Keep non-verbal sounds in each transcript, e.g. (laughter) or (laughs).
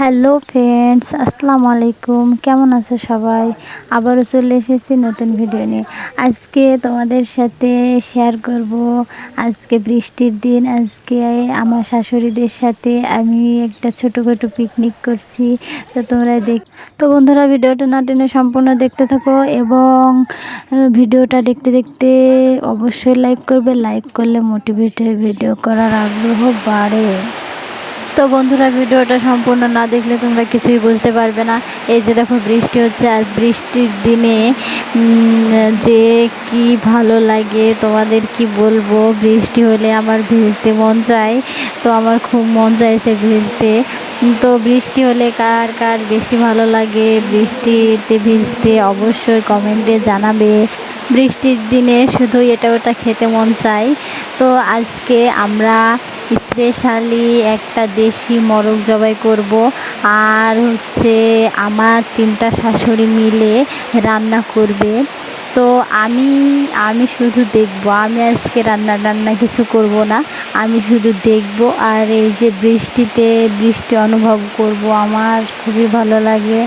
Hello friends, আসসালামু আলাইকুম। কেমন আছো সবাই? আবারও চলে এসেছি নতুন ভিডিও নিয়ে। আজকে তোমাদের সাথে শেয়ার করব। আজকে বৃষ্টির দিন, আজকে আমার শাশুড়িদের সাথে আমি একটা ছোটোখাটো পিকনিক করছি। তো তোমরা দেখ, তো বন্ধুরা ভিডিওটা না টেনে সম্পূর্ণ দেখতে থাকো এবং ভিডিওটা দেখতে দেখতে অবশ্যই লাইক করবে। লাইক করলে মোটিভেট হয়ে ভিডিও করার আগ্রহ বাড়ে। তো বন্ধুরা, ভিডিওটা সম্পূর্ণ না দেখলে তোমরা কিছুই বুঝতে পারবে না। এই যে দেখো, বৃষ্টি হচ্ছে আর বৃষ্টির দিনে যে কি ভালো লাগে, তোমাদের কি বলব? বৃষ্টি হলে আমার ভিজতে মন চায়, তো আমার খুব মন চাইছে ভিজতে। তো বৃষ্টি হলে কার কার বেশি ভালো লাগে? বৃষ্টিতে ভিজতে অবশ্যই কমেন্টে জানাবে। বৃষ্টির দিনে শুধু এটা ওটা খেতে মন চায়। তো আজকে আমরা স্পেশালি একটা দেশি মরক জবাই করব। আর হচ্ছে আমার তিনটা শাশুড়ি মিলে রান্না করবে। তো আমি আমি শুধু দেখব। আমি আজকে রান্না টান্না কিছু করব না। আমি শুধু দেখব আর এই যে বৃষ্টিতে বৃষ্টি অনুভব করব। আমার খুবই ভালো লাগে।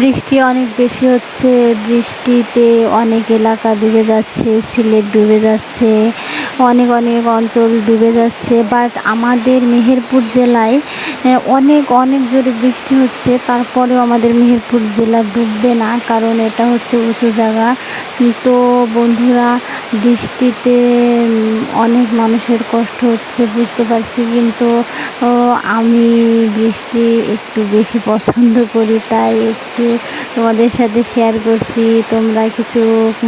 বৃষ্টি অনেক বেশি হচ্ছে, বৃষ্টিতে অনেক এলাকা ডুবে যাচ্ছে, সিলেট ডুবে যাচ্ছে, অনেক অনেক অঞ্চল ডুবে যাচ্ছে বাট আমাদের মেহেরপুর জেলায় অনেক অনেক জোরে বৃষ্টি হচ্ছে, তারপরেও আমাদের মেহেরপুর জেলা ডুববে না, কারণ এটা হচ্ছে উঁচু জায়গা। তো বন্ধুরা, বৃষ্টিতে অনেক মানুষের কষ্ট হচ্ছে, বুঝতে পারছি, কিন্তু আমি বৃষ্টি একটু বেশি পছন্দ করি, তাই একটু তোমাদের সাথে শেয়ার করছি। তোমরা কিছু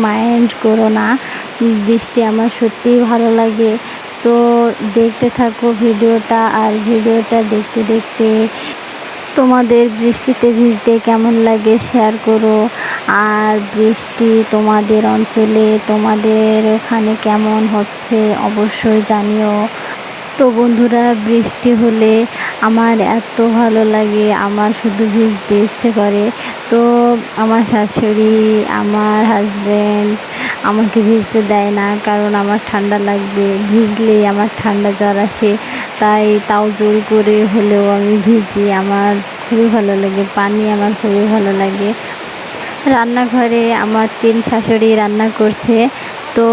মাইন্ড করো না, বৃষ্টি আমার সত্যিই ভালো লাগে। তো দেখতে থাকো ভিডিওটা আর ভিডিওটা দেখতে দেখতে তোমাদের বৃষ্টিতে ভিজতে কেমন লাগে শেয়ার করো। আর বৃষ্টি তোমাদের অঞ্চলে তোমাদের ওখানে কেমন হচ্ছে অবশ্যই জানিও। তো বন্ধুরা, বৃষ্টি হলে আমার এত ভালো লাগে, আমার শুধু ভিজতে ইচ্ছে করে। তো আমার শাশুড়ি, আমার হাজব্যান্ড আমাকে ভিজতে দেয় না, কারণ আমার ঠান্ডা লাগবে। ভিজলেই আমার ঠান্ডা জ্বর আসে, তাই তাও জোর করে হলেও আমি ভিজি। আমার খুবই ভালো লাগে, পানি আমার খুবই ভালো লাগে। রান্নাঘরে আমার তিন শাশুড়ি রান্না করছে। তো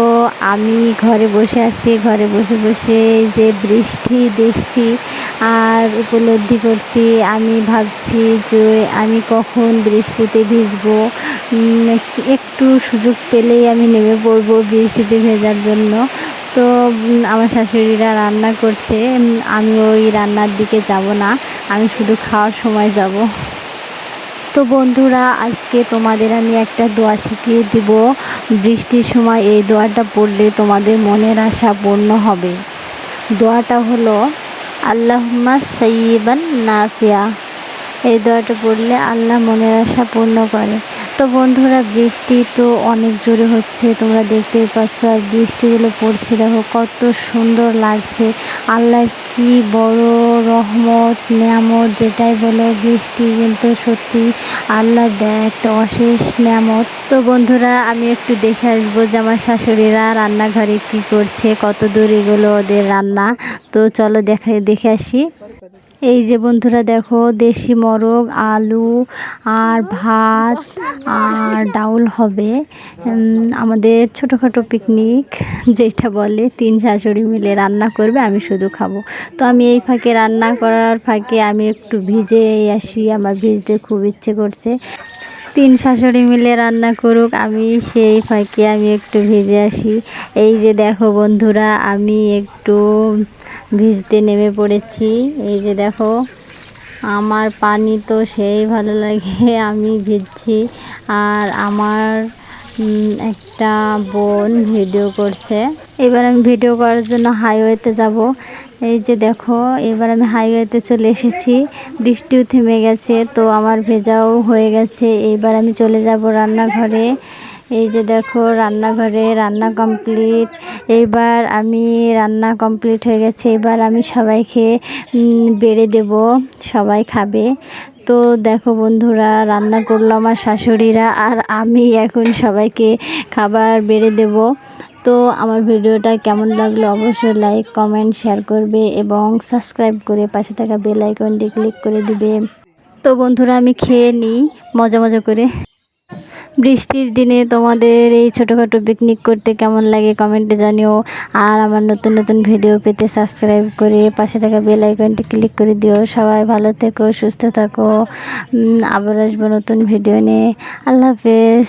আমি ঘরে বসে আছি, ঘরে বসে বসে যে বৃষ্টি দেখছি আর উপলব্ধি করছি, আমি ভাবছি যে আমি কখন বৃষ্টিতে ভিজবো। একটু সুযোগ পেলেই আমি নেমে পড়ব বৃষ্টিতে ভেজার জন্য। তো আমার শাশুড়িরা রান্না করছে আমি ওই রান্নার দিকে যাব না, আমি শুধু খাওয়ার সময় যাব। তো বন্ধুরা, আজকে তোমাদের আমি একটা দোয়া শিখিয়ে দিব। বৃষ্টির সময় এই দোয়াটা পড়লে তোমাদের মনের আশা পূর্ণ হবে। দোয়াটা হলো আল্লাহমা সাইবান নাফিয়া। এই দোয়াটা পড়লে আল্লাহ মনের আশা পূর্ণ করে। তো বন্ধুরা, বৃষ্টি তো অনেক জোরে হচ্ছে, তোমরা দেখতেই পাচ্ছ। আর বৃষ্টিগুলো পড়ছে, দেখো কত সুন্দর লাগছে। আল্লাহ কি বড় রহমত, নিয়ামত, যেটাই বলো, বৃষ্টি কিন্তু সত্যি আল্লাহ দেয় একটা অশেষ নিয়ামত। তো বন্ধুরা, আমি একটু দেখে আসব যে আমার শাশুড়িরা রান্নাঘরে কি করছে কত দূর এগুলো ওদের রান্না। তো চলো দেখা, দেখে আসি। এই যে বন্ধুরা দেখো, দেশি মরগ, আলু আর ভাত আর ডাউল হবে। আমাদের ছোটোখাটো পিকনিক, যেটা বলে তিন শাশুড়ি মিলে রান্না করবে, আমি শুধু খাব। তো আমি এই ফাঁকে রান্না করার ফাঁকে আমি একটু ভিজে আসি, আমার ভিজতে খুব ইচ্ছে করছে। তিন শাশুড়ি মিলে রান্না করুক, আমি সেই ফাঁকে আমি একটু ভিজে আসি। এই যে দেখো বন্ধুরা, আমি একটু ভিজতে নেমে পড়েছি। এই যে দেখো, আমার পানি তো সেই ভালো লাগে, (laughs) আমি ভিজছি। আর আমার একটা বোন ভিডিও করছে। এবার আমি ভিডিও করার জন্য হাইওয়েতে যাব। এই যে দেখো, এবার আমি হাইওয়েতে চলে এসেছি। বৃষ্টিও থেমে গেছে, তো আমার ভেজাও হয়ে গেছে। এবার আমি চলে যাব রান্নাঘরে। এই যে দেখো, রান্নাঘরে রান্না কমপ্লিট এইবার আমি রান্না কমপ্লিট হয়ে গেছে, এবার আমি সবাইকে বেড়ে দেব, সবাই খাবে। তো দেখো বন্ধুরা, রান্না করল আমার শাশুড়িরা, আর আমি এখন সবাইকে খাবার বেড়ে দেব। তো আমার ভিডিওটা কেমন লাগল অবশ্যই লাইক কমেন্ট শেয়ার করবে এবং সাবস্ক্রাইব করে পাশে থাকা বেল আইকনটি ক্লিক করে দিবে। তো বন্ধুরা, আমি খেয়ে নিই, মজা মজা করে। বৃষ্টির দিনে তোমাদের এই ছোটোখাটো পিকনিক করতে কেমন লাগে কমেন্টে জানিও। আর আমার নতুন নতুন ভিডিও পেতে সাবস্ক্রাইব করে পাশে থাকা বেল আইকনটি ক্লিক করে দিও। সবাই ভালো থেকো, সুস্থ থাকো। আবার আসব নতুন ভিডিও নিয়ে। আল্লাহ হাফেজ।